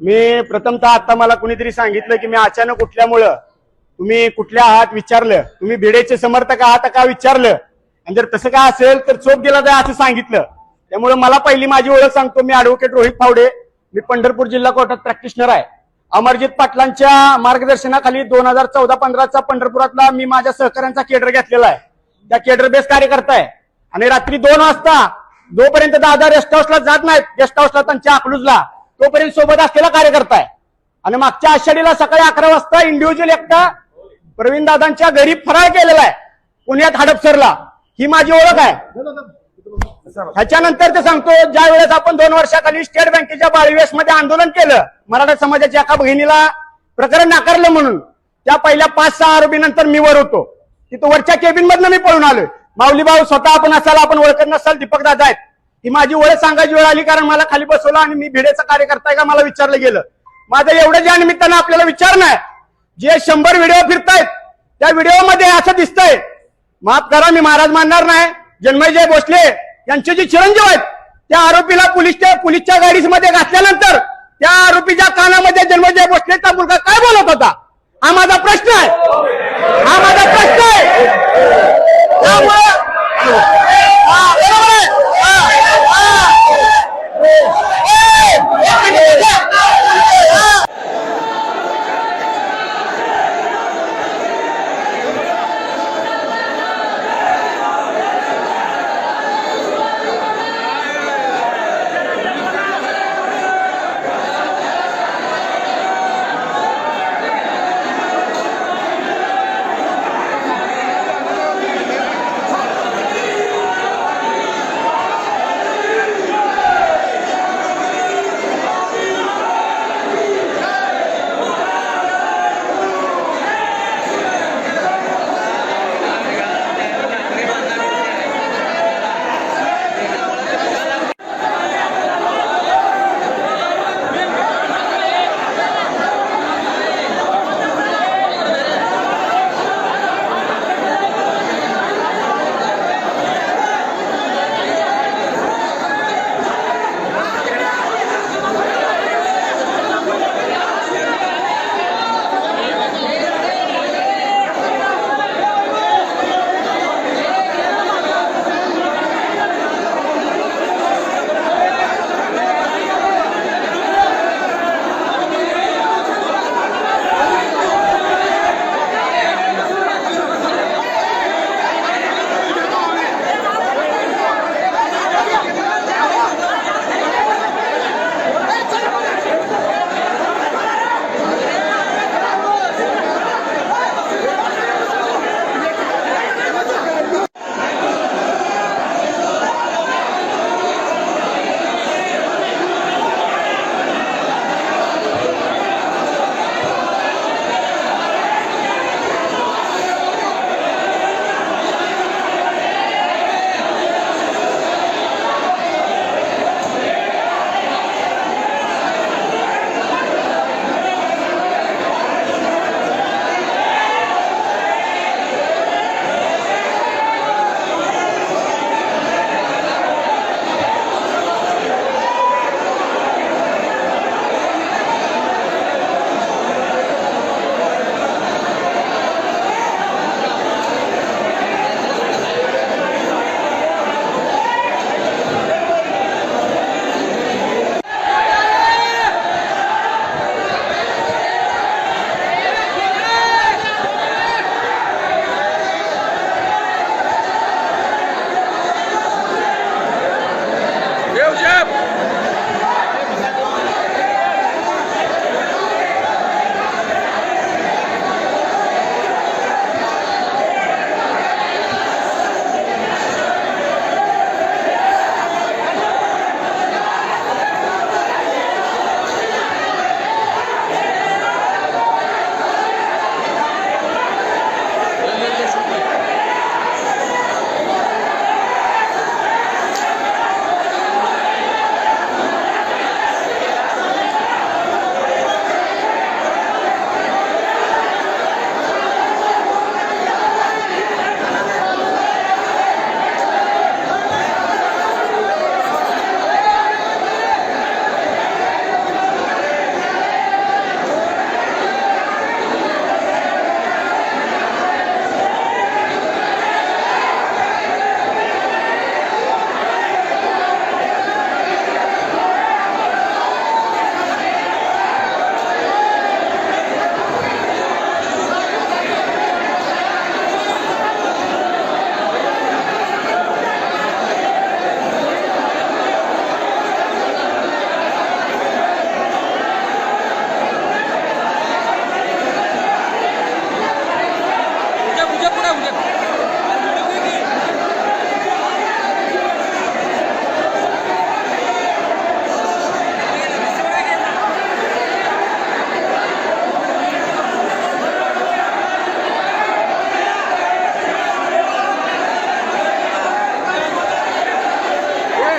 मी प्रथमतः आता मला कुणीतरी सांगितलं की मी अचानक उठल्यामुळं तुम्ही कुठल्या आहात विचारलं. तुम्ही भिडेचे समर्थक आहात का विचारलं. आणि जर तसं काय असेल तर चोप गेला जाय असं सांगितलं. त्यामुळे मला पहिली माझी ओळख सांगतो मी ऍडव्होकेट रोहित फावडे. मी पंढरपूर जिल्हा कोर्टात प्रॅक्टिशनर आहे. अमरजित पाटलांच्या मार्गदर्शनाखाली दोन हजार चौदा पंधराचा पंढरपुरातला मी माझ्या सहकाऱ्यांचा केडर घेतलेला आहे. त्या केडर बेस कार्यकर्ता आहे आणि रात्री दोन वाजता जोपर्यंत दादा रेस्ट हाऊसला जात नाहीत गेस्ट हाऊसला त्यांच्या अकलूजला तोपर्यंत सोबत असलेला कार्यकर्ता आहे. आणि मागच्या आषाढीला सकाळी अकरा वाजता इंडिव्हिज्युअल एकटा प्रवीण दादांच्या घरी फराळ केलेला आहे पुण्यात हडपसरला. ही माझी ओळख आहे. ह्याच्यानंतर ते सांगतो ज्या वेळेस आपण दोन वर्षाखाली स्टेट बँकेच्या बाळीवेस मध्ये आंदोलन केलं मराठा समाजाच्या एका बहिणीला प्रकरण नाकारलं म्हणून त्या पहिल्या पाच सहा आरोपीनंतर मी वर होतो. तिथं वरच्या केबिन मधनं मी पळून आलोय. माऊली भाऊ स्वतः आपण असाल आपण ओळखत नसाल दीपक दादा आहेत. ही माझी ओळख सांगायची वेळ आली कारण मला खाली बसवलं आणि मी भिडेचा कार्यकर्ता आहे का मला विचारलं गेलं. माझं एवढं ज्या निमित्तानं आपल्याला विचारणं आहे जे शंभर व्हिडिओ फिरतायत त्या व्हिडिओमध्ये असं दिसतंय माफ करा मी महाराज मानणार नाही. जन्मयजय भोसले यांचे जे चिरंजीव आहेत त्या आरोपीला पोलीसच्या पोलीसच्या गाडीमध्ये घातल्यानंतर त्या आरोपीच्या कानामध्ये जन्मजय भोसलेचा मुलगा काय बोलत होता? हा माझा प्रश्न आहे. हा माझा प्रश्न आहे. त्यामुळे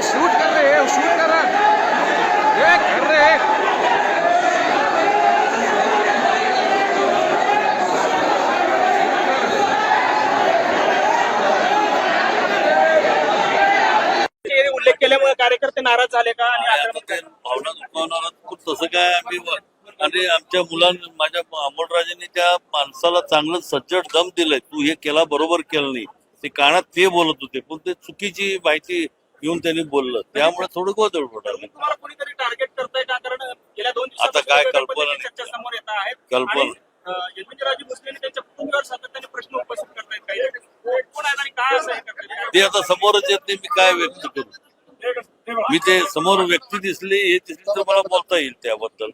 शूट कर रहे हैं शूट कर रहा ये कर रहे हैं। उल्लेख केल्यामुळे कार्यकर्ते नाराज आले का? आणि भावना दुखावणार तसं काय आम्ही आणि आमच्या मुलांना माझ्या अमोलराजांनी त्या माणसाला चांगलं सज्जड दम दिलंय. तू हे केला बरोबर केलं नाही. ते कानात ते बोलत होते. पण ते चुकीची माहिती घेऊन त्यांनी बोललं त्यामुळे थोडं गोंधळ तुम्हाला कोणीतरी टार्गेट करताय का कारण गेल्या दोन आता काय कल्पना पद्धतीने नाही. चर्चा समोर येत आहेत कल्पना. आणि, अं, यशवंतरावजी भोसले आणि त्यांच्या कुटुंबावर सातत्याने प्रश्न उपस्थित करतायत काही कोण आहेत आणि काय असं हे करतायत? ते आता समोरच येत नाही मी काय व्यक्त करू मी ते समोर व्यक्ती दिसली हे दिसली तर मला बोलता येईल त्याबद्दल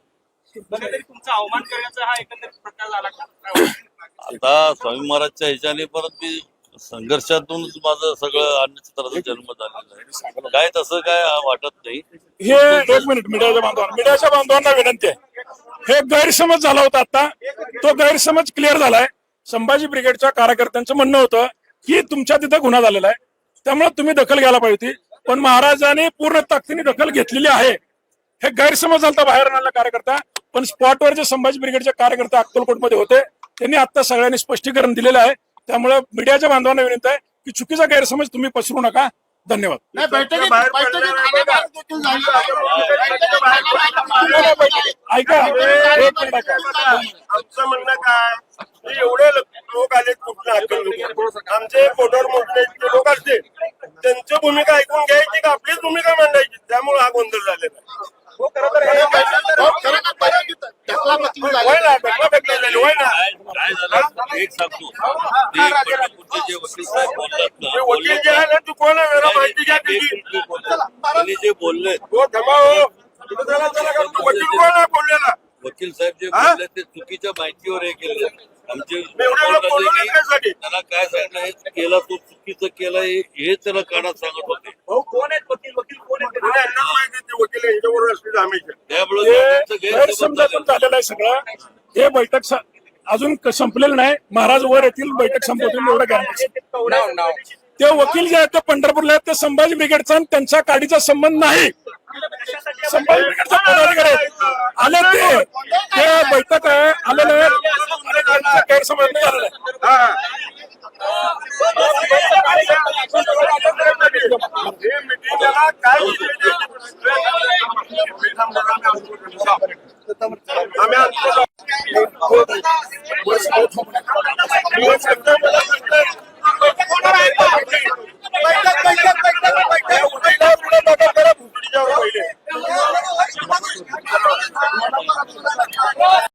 कुठेतरी तुमचा अवमान करण्याचा हा एकंदरीत प्रकार झाला का काय वाटतं? आता स्वामी महाराजच्या ह्याच्याने परत मी संघर्षातून माझं सगळं अन्नछत्राचा जन्म झालेला आहे. काय तसं काय वाटत नाही. हे एक मिनिट मीडियाच्या बांधवांना मीडियाच्या बांधवांना विनंती आहे. हे गैरसमज झाला होता आता. तो गैरसमज क्लिअर झालाय. संभाजी ब्रिगेडच्या कार्यकर्त्यांचं म्हणणं होतं की तुमच्या तिथं गुन्हा झालेला आहे. त्यामुळे तुम्ही दखल घ्यायला पाहिजे होती. पण महाराजांनी पूर्ण ताकदीने दखल घेतलेली आहे. हे गैरसमज झाला बाहेर आणला कार्यकर्ता. पण स्पॉटवर जे संभाजी ब्रिगेडचे कार्यकर्ते अक्कलकोटमध्ये होते त्यांनी आता सगळ्यांनी स्पष्टीकरण दिलेलं आहे. त्यामुळे मीडियाच्या बांधवांना विनंती आहे की चुकीचा गैरसमज तुम्ही पसरू नका. धन्यवाद. ऐका. आमचं म्हणणं काय? एवढे लोक आले आमचे फोटोवर मोजले इतके लोक असते त्यांची भूमिका ऐकून घ्यायची का? आपलीच भूमिका मांडायची. त्यामुळे हा गोंधळ झालेला आहे. एक सांगतो पंढरपूरचे जे वकील साहेब बोलतात ना हे वकील जे आहे ना तू कोण आहे? जरा माहिती घ्या एक त्याची मिनिट बोलतो. त्यांनी जे बोलले. हो थांबा हो. इथं चला, चला, का तू वकील कोण आहे बोललेला? वकील साहेब जे हा? बोलले ते चुकीच्या माहितीवर हे केले. आमचे त्यासाठी. त्यांना काय सांगितलं हे केलं तू चुकीचं केलं हे हे त्याला कानात सांगत होते. हो कोण आहेत वकील? वकील कोण आहेत? आणि यांना माहिती आहे ते वकील हमेशा त्यामुळे हे त्यांचं गैरसमज गैरसमजातून झालेलं. झालेलं आहे सगळं. हे बैठक स- अजून संपलेलं नाही. महाराज वर येतील बैठक संपवतील एवढं गॅरंटी ते वकील जे आहेत ते पंढरपूरला आहेत ते संभाजी ब्रिगेडचा आणि त्यांच्या गाडीचा संबंध नाही. संभाजी ब्रिगेडचा पदाधिकारी आहेत. आले ते. ते बैठक आहे. आलेले आहेत गैरसमज नाही झालेला आहे. हा, हा. हे मिटिंगला